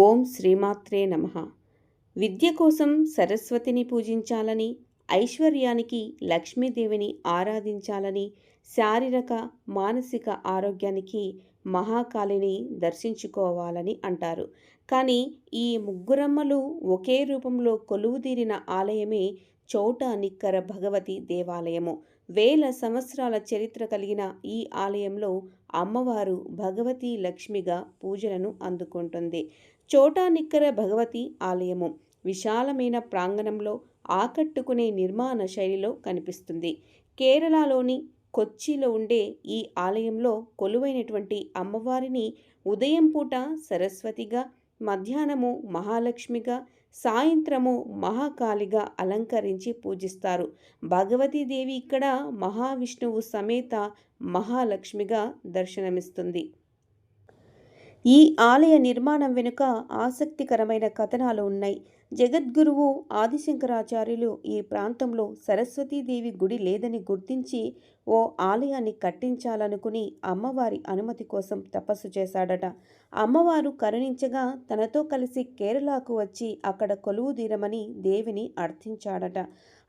ఓం శ్రీమాత్రే నమ. విద్య కోసం సరస్వతిని పూజించాలని ఐశ్వర్యానికి లక్ష్మీదేవిని ఆరాధించాలని శారీరక మానసిక ఆరోగ్యానికి మహాకాళిని దర్శించుకోవాలని అంటారు. కానీ ఈ ముగ్గురమ్మలు ఒకే రూపంలో కొలువుదీరిన ఆలయమే చౌట నిక్కర భగవతి దేవాలయము. వేల సంవత్సరాల చరిత్ర కలిగిన ఈ ఆలయంలో అమ్మవారు భగవతి లక్ష్మిగా పూజలను అందుకుంటుంది. చోటా నిక్కర భగవతి ఆలయము విశాలమైన ప్రాంగణంలో ఆకట్టుకునే నిర్మాణ శైలిలో కనిపిస్తుంది. కేరళలోని కొచ్చిలో ఉండే ఈ ఆలయంలో కొలువైనటువంటి అమ్మవారిని ఉదయం పూట సరస్వతిగా మధ్యాహ్నము మహాలక్ష్మిగా సాయంత్రము మహాకాళిగా అలంకరించి పూజిస్తారు. భగవతీదేవి ఇక్కడ మహావిష్ణువు సమేత మహాలక్ష్మిగా దర్శనమిస్తుంది. ఈ ఆలయ నిర్మాణం వెనుక ఆసక్తికరమైన కథనాలు ఉన్నాయి. జగద్గురువు ఆదిశంకరాచార్యులు ఈ ప్రాంతంలో సరస్వతీదేవి గుడి లేదని గుర్తించి ఓ ఆలయాన్ని కట్టించాలనుకుని అమ్మవారి అనుమతి కోసం తపస్సు చేశాడట. అమ్మవారు కరుణించగా తనతో కలిసి కేరళకు వచ్చి అక్కడ కొలువు తీరమని దేవిని అర్థించాడట.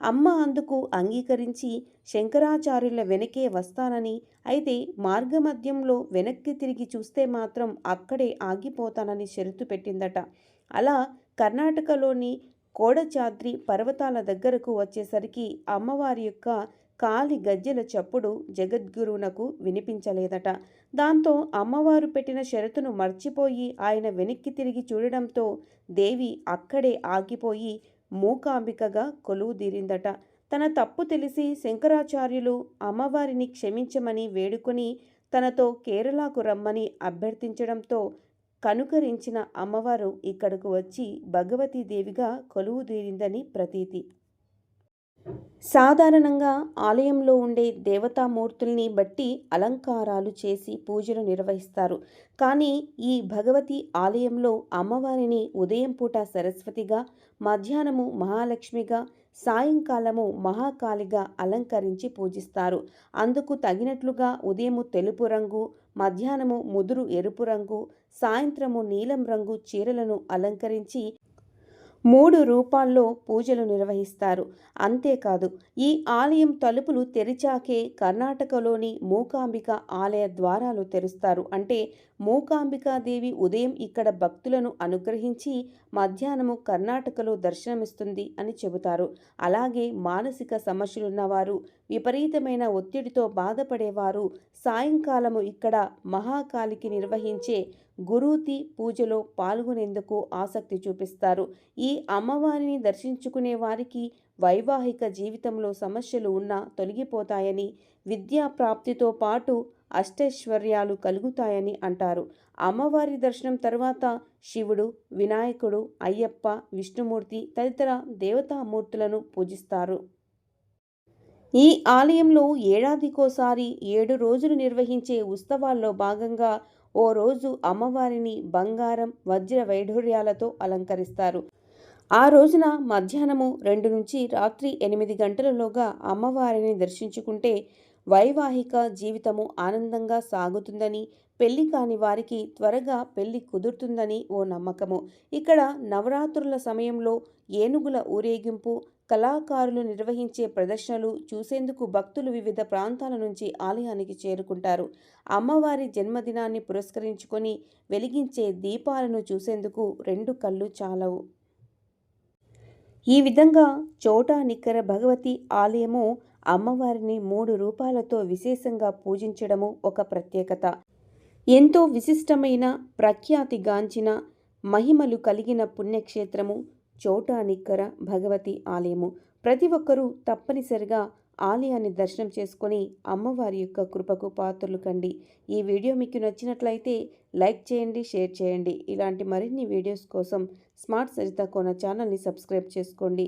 అమ్మ అందుకు అంగీకరించి శంకరాచార్యుల వెనకే వస్తానని అయితే మార్గమధ్యంలో వెనక్కి తిరిగి చూస్తే మాత్రం అక్కడే ఆగిపోతానని షరతు పెట్టిందట. అలా కర్ణాటకలోని కోడచాద్రి పర్వతాల దగ్గరకు వచ్చేసరికి అమ్మవారి యొక్క కాలి గజ్జెల చప్పుడు జగద్గురువునకు వినిపించలేదట. దాంతో అమ్మవారు పెట్టిన షరతును మర్చిపోయి ఆయన వెనక్కి తిరిగి చూడడంతో దేవి అక్కడే ఆగిపోయి మూకాంబికగా కొలువుదీరిందట. తన తప్పు తెలిసి శంకరాచార్యులు అమ్మవారిని క్షమించమని వేడుకొని తనతో కేరళకు రమ్మని అభ్యర్థించడంతో కనుకరించిన అమ్మవారు ఇక్కడకు వచ్చి భగవతీదేవిగా కొలువుదీరిందని ప్రతీతి. సాధారణంగా ఆలయంలో ఉండే దేవతామూర్తుల్ని బట్టి అలంకారాలు చేసి పూజలు నిర్వహిస్తారు. కానీ ఈ భగవతి ఆలయంలో అమ్మవారిని ఉదయం పూట సరస్వతిగా మధ్యాహ్నము మహాలక్ష్మిగా సాయంకాలము మహాకాళిగా అలంకరించి పూజిస్తారు. అందుకు తగినట్లుగా ఉదయము తెలుపు రంగు మధ్యాహ్నము ముదురు ఎరుపు రంగు సాయంత్రము నీలం రంగు చీరలను అలంకరించి మూడు రూపాల్లో పూజలు నిర్వహిస్తారు. అంతేకాదు ఈ ఆలయం తలుపులు తెరిచాకే కర్ణాటకలోని మూకాంబిక ఆలయ ద్వారాలు తెరుస్తారు. అంటే మూకాంబికాదేవి ఉదయం ఇక్కడ భక్తులను అనుగ్రహించి మధ్యాహ్నము కర్ణాటకలో దర్శనమిస్తుంది అని చెబుతారు. అలాగే మానసిక సమస్యలున్నవారు విపరీతమైన ఒత్తిడితో బాధపడేవారు సాయంకాలము ఇక్కడ మహాకాలికి నిర్వహించే గురూతి పూజలో పాల్గొనేందుకు ఆసక్తి చూపిస్తారు. ఈ అమ్మవారిని దర్శించుకునే వారికి వైవాహిక జీవితంలో సమస్యలు ఉన్నా తొలగిపోతాయని విద్యా ప్రాప్తితో పాటు అష్టైశ్వర్యాలు కలుగుతాయని అంటారు. అమ్మవారి దర్శనం తర్వాత శివుడు వినాయకుడు అయ్యప్ప విష్ణుమూర్తి తదితర దేవతామూర్తులను పూజిస్తారు. ఈ ఆలయంలో ఏడాదికోసారి ఏడు రోజులు నిర్వహించే ఉత్సవాల్లో భాగంగా ఓ రోజు అమ్మవారిని బంగారం వజ్ర వైఢూర్యాలతో అలంకరిస్తారు. ఆ రోజున మధ్యాహ్నము రెండు నుంచి రాత్రి ఎనిమిది గంటలలోగా అమ్మవారిని దర్శించుకుంటే వైవాహిక జీవితము ఆనందంగా సాగుతుందని పెళ్ళి కాని వారికి త్వరగా పెళ్ళి కుదురుతుందని ఓ నమ్మకము. ఇక్కడ నవరాత్రుల సమయంలో ఏనుగుల ఊరేగింపు కళాకారులు నిర్వహించే ప్రదర్శనలు చూసేందుకు భక్తులు వివిధ ప్రాంతాల నుంచి ఆలయానికి చేరుకుంటారు. అమ్మవారి జన్మదినాన్ని పురస్కరించుకొని వెలిగించే దీపాలను చూసేందుకు రెండు కళ్ళు చాలవు. ఈ విధంగా చోటా నిక్కర భగవతి ఆలయము అమ్మవారిని మూడు రూపాలతో విశేషంగా పూజించడము ఒక ప్రత్యేకత. ఎంతో విశిష్టమైన ప్రఖ్యాతిగాంచిన మహిమలు కలిగిన పుణ్యక్షేత్రము చోటానిక్కర భగవతి ఆలయము. ప్రతి ఒక్కరూ తప్పనిసరిగా ఆలయాన్ని దర్శనం చేసుకొని అమ్మవారి యొక్క కృపకు పాత్రలు కండి. ఈ వీడియో మీకు నచ్చినట్లయితే లైక్ చేయండి షేర్ చేయండి. ఇలాంటి మరిన్ని వీడియోస్ కోసం స్మార్ట్ సరిత కోన ఛానల్ని సబ్స్క్రైబ్ చేసుకోండి.